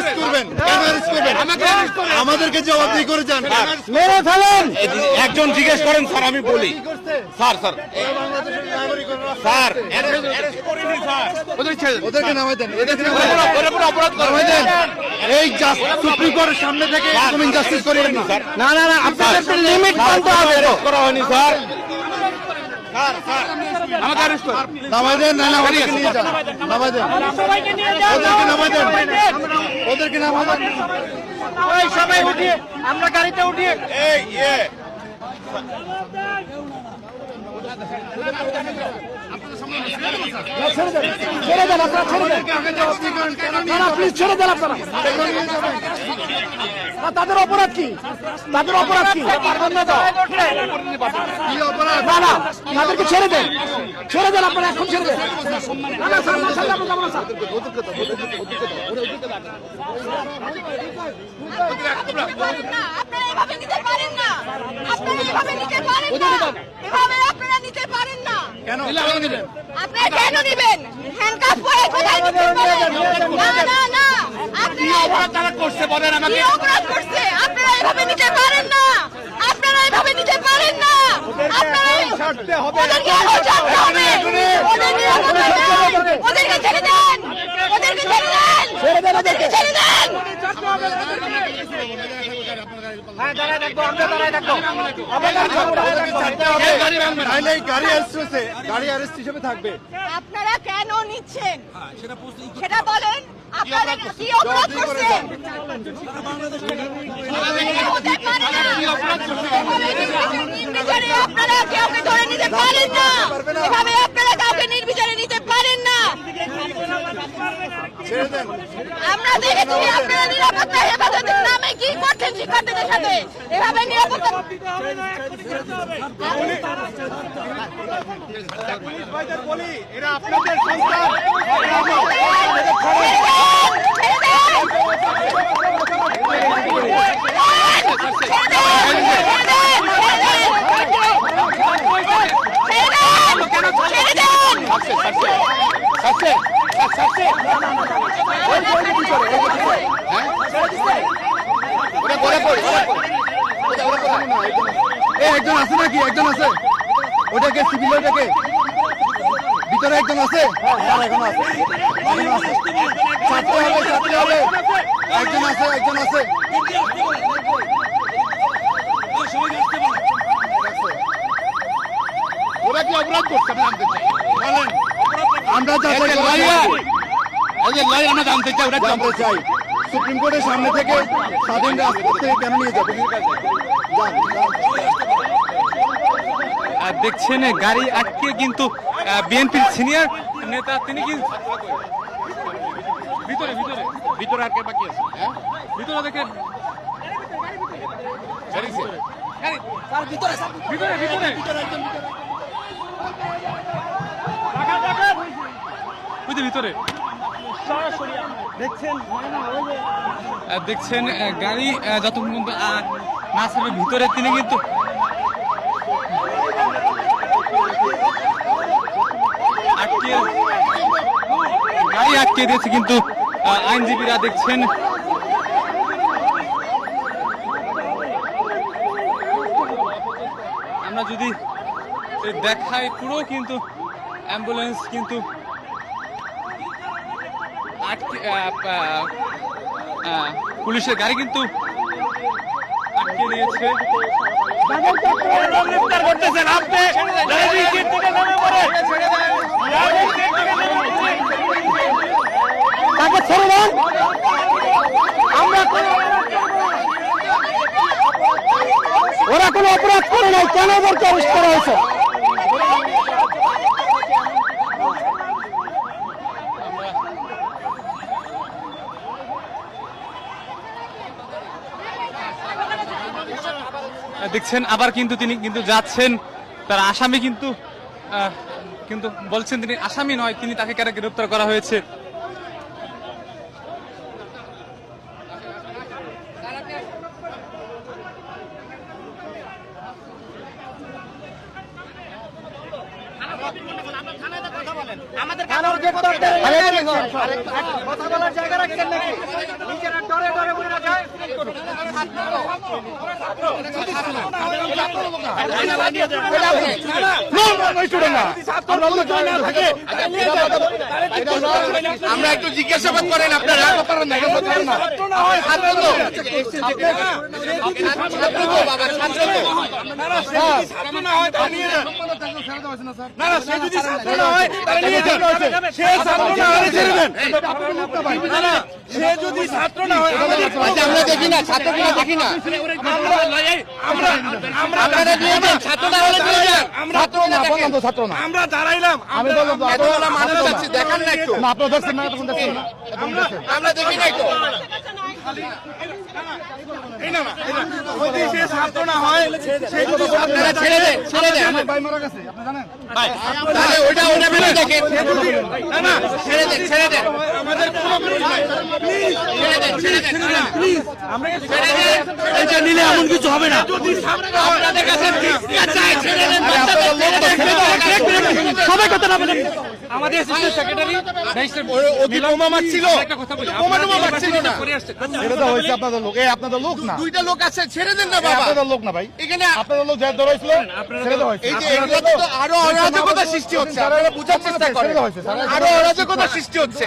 Arrest করবেন কেন arrest করবেন। আমাদেরকে জবাবদিহি করে যান। মেরে ফেলেন। একজন জিজ্ঞেস করেন স্যার আমি বলি। Sir sir. স্যার ওদেরকে নামাই দেন। এদেরকে নামাই দেন। এই সুপ্রিম কোর্টের সামনে থেকে ইনজাস্টিস না। না না না আপনাদের লিমিট করা হয়নি স্যার। আমাকে অ্যারেস্ট করুন। নামাই দেন না না ওদেরকে নামাই দেন ওদেরকে নামাই দেন। ওদেরকে নামাই দেন। ওই সবাই উঠিয়ে আমরা গাড়িতে উঠিয়ে। এই ইয়ে। তাদের অপরাধ কি তাদের অপরাধ কি তাদেরকে ছেড়ে দেন ছেড়ে দেন আপনারা এখন ছেড়ে দেন না এভাবে নিতে পারেন না। আপনারা এভাবে নিতে পারেন না। এভাবে আপনারা নিতে পারেন না কেন? আপনারা কেন নেবেন? হ্যান্ডকাফ পরে কোথায় না না না আপনারা তারা করছে বলেন আমাকে? কি অপরাধ করছে? আপনারা এভাবে নিতে পারেন না। আপনারা এভাবে নিতে পারেন না। আপনারা ছাড়তে হবে। ওদেরকে ছাড়তে হবে ওদেরকে এখন ছাড়তে হবে। ওদেরকে ছেড়ে দেন ওদেরকে ছেড়ে দেন ছেড়ে দেন ওদেরকে। ছেড়ে দেন হ্যাঁ দাঁড়ায় থাকব আমরা দাঁড়ায় থাকব আমরা দাঁড়ায় থাকব, দাঁড়ায় থাকব। নাইলে এই গাড়ি অ্যারেস্ট হয়েছে গাড়ি অ্যারেস্ট হিসেবে থাকবে। আপনারা কেন নিচ্ছেন? সেটা বলেন আপনারা কি অপরাধ করছেন? আপনারা কাউকে ধরে নিতে পারেন না। এভাবে আপনারা কাউকে নির্বিচারে নিতে পারেন না ছেড়ে দেন আমরা দেখেছি আপনারা নিরাপত্তা হেফাজতের নামে কি করছেন শিক্ষার্থীদের সাথে? এভাবে নিরাপত্তা এ একজন আছে নাকি? একজন আছে। ওটাকে সিভিল ওটাকে ভিতরে একজন আছে? হ্যাঁ এখন আছে। ছাড়তে হবে ছাড়তে হবে। একজন আছে একজন আছে। ওরা কি অপরাধ করছে? আমি জানতে চাই। বলেন। আমরা যাচাই আমরা জানতে চাই ওরা কি জানতে চাই। সুপ্রিম কোর্টের সামনে থেকে স্বাধীন রাজপথ থেকে কেন নিয়ে যাবে? যান যান। আর দেখছেন গাড়ি আটকে কিন্তু বিএনপির সিনিয়র নেতা তিনি কিন্তু ভিতরে ভিতরে। ভিতরে আর কে বাকি আছে? হ্যাঁ? ভিতরে দেখেন। ভিতরে। ভিতরে ওই ভিতরে। আহ, দেখছেন গাড়ি যতক্ষণ পর্যন্ত না ছাড়বে ভিতরে তিনি কিন্তু আটকে গাড়ি আটকে দিয়েছে কিন্তু আইনজীবীরা দেখছেন। আমরা যদি দেখাই পুরো কিন্তু অ্যাম্বুলেন্স কিন্তু পুলিশের গাড়ি কিন্তু আটকে দিয়েছে। করতেছেন আপনি তাকে ছেড়ে দেন। আমরা কোনো ওরা কোনো অপরাধ করে নাই। কেন ওদেরকে অ্যারেস্ট করা হয়েছে? দেখছেন, আবার কিন্তু তিনি কিন্তু যাচ্ছেন। তার আসামি কিন্তু কিন্তু বলছেন তিনি আসামি নয়, তিনি তাকে কেন গ্রেপ্তার করা হয়েছে? কথা বলার জায়গা রাখছেন নাকি? আমরা একটু জিজ্ঞাসাবাদ করেন আপনারা। ছাত্র সে যদি না হয় আমরা দেখি না ছাত্র না। আমরা আমরা আপনারা নিয়ে যান ছাত্র না হলে নিয়ে যান ছাত্র না দেখেন না আমরা দাঁড়াইলাম। আমি বললাম তো, এতগুলো মানুষ আছে দেখান না। একটু না না না আমরা দেখি যদি সে না হয় সে যদি আপনারা ছেড়ে দেন। ছেড়ে দেন। কোনো এটা নিলে এমন কিছু হবে না। যদি ছাত্র আপনাদের কাছে ভিক্ষা চাই ছেড়ে দেন বাচ্চাদের ছেড়ে দেন সবাই কথা না বলেন। আমাদের অ্যাসিস্ট্যান্ট সেক্রেটারি ও কি বোমা মারছিল। বোমা টোমা মারছিল না। এটা তো হয়েছে আপনাদের লোক। এই আপনাদের লোক না। দুইটা লোক আছে ছেড়ে দেন না বাবা। আপনাদের লোক না ভাই। এখানে আপনাদের লোক যার ধরা ছেড়ে দেওয়া এই যে এগুলোতে তো আরও অরাজকতা সৃষ্টি হচ্ছে। আপনারা বুঝার চেষ্টা করেন। আরও অরাজকতা সৃষ্টি হচ্ছে।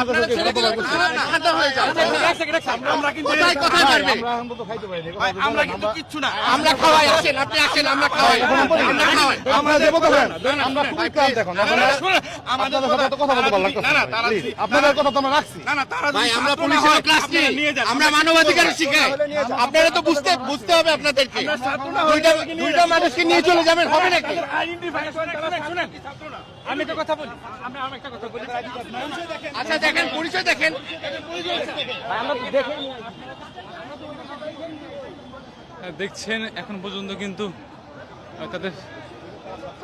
আপনার হয়ে আমরা কিন্তু কোথায় কোথায় পারবে আমরা এখন তো খাইতে পারিনি। আমরা কিন্তু কিচ্ছু না। আমরা খাওয়াই আসেন আপনি আসেন আমরা খাওয়াই। আমরা খাওয়াই। আমরা দেবো তো আমরা খুবই ক্লান্ত এখন আপনারা শুনুন, আমাদের আপনাদের সাথে তো কথা বলতে পারলাম না না আপনাদের কথা তো আমরা রাখছি। না না তারা ভাই আমরা পুলিশের ক্লাস নিই। আমরা মানবাধিকার শিখাই আপনারা তো বুঝতে বুঝতে হবে আপনাদেরকে। দুইটা দুইটা মানুষকে নিয়ে চলে যাবেন হবে নাকি? আমি একটা কথা বলি। আমরা আমি একটা কথা বলি। আচ্ছা দেখেন পরিচয় দেখেন। দেখছেন এখন পর্যন্ত কিন্তু তাদের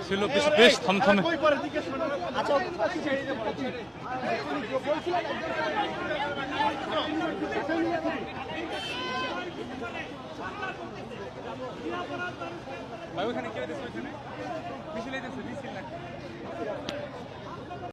ছিল বেশ বেশ থমথমে। ভাই ওখানে কে দিচ্ছে ওখানে? মিছিল দিচ্ছে মিছিল